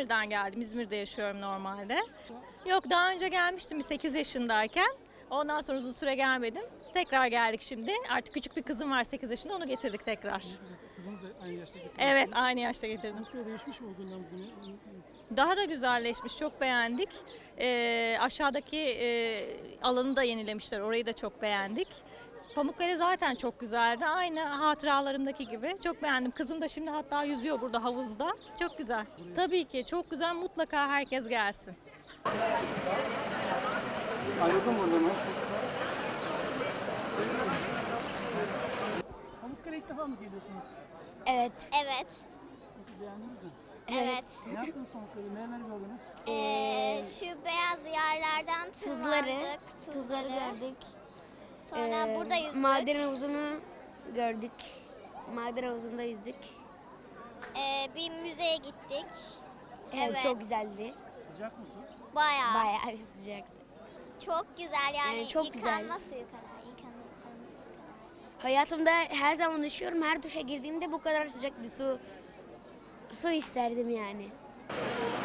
İzmir'den geldim. İzmir'de yaşıyorum normalde. Yok daha önce gelmiştim bir 8 yaşındayken. Ondan sonra uzun süre gelmedim. Tekrar geldik şimdi. Artık küçük bir kızım var 8 yaşında onu getirdik tekrar. Kızınız da aynı yaşta getirdi. Evet aynı yaşta getirdim. Anıtkabir değişmiş mi o günden bugüne? Daha da güzelleşmiş, çok beğendik. Ee, aşağıdaki e, alanı da yenilemişler, orayı da çok beğendik. Pamukkale zaten çok güzeldi. Aynı hatıralarımdaki gibi. Çok beğendim. Kızım da şimdi hatta yüzüyor burada havuzda. Çok güzel. Tabii ki çok güzel. Mutlaka herkes gelsin. Orada mı? Pamukkale ilk defa mı geliyorsunuz? Evet. Evet. Nasıl beğendiniz mi? Evet. Ne yaptınız Pamukkale'de? Neler gördünüz? Ee, şu beyaz yerlerden Tuzları, tırmandık. tuzları gördük. Sonra Ee, burada yüzdük. Maden havuzunu gördük. Maden havuzunda yüzdük. Ee, bir müzeye gittik. Evet. Evet. Çok güzeldi. Sıcak mı su? Bayağı. Bayağı bir sıcaktı. Çok güzel yani. Yani çok güzel. yıkanma suyu kadar. Yıkanma suyu kadar. Hayatımda her zaman düşüyorum. Her duşa girdiğimde bu kadar sıcak bir su su isterdim yani. Güzel.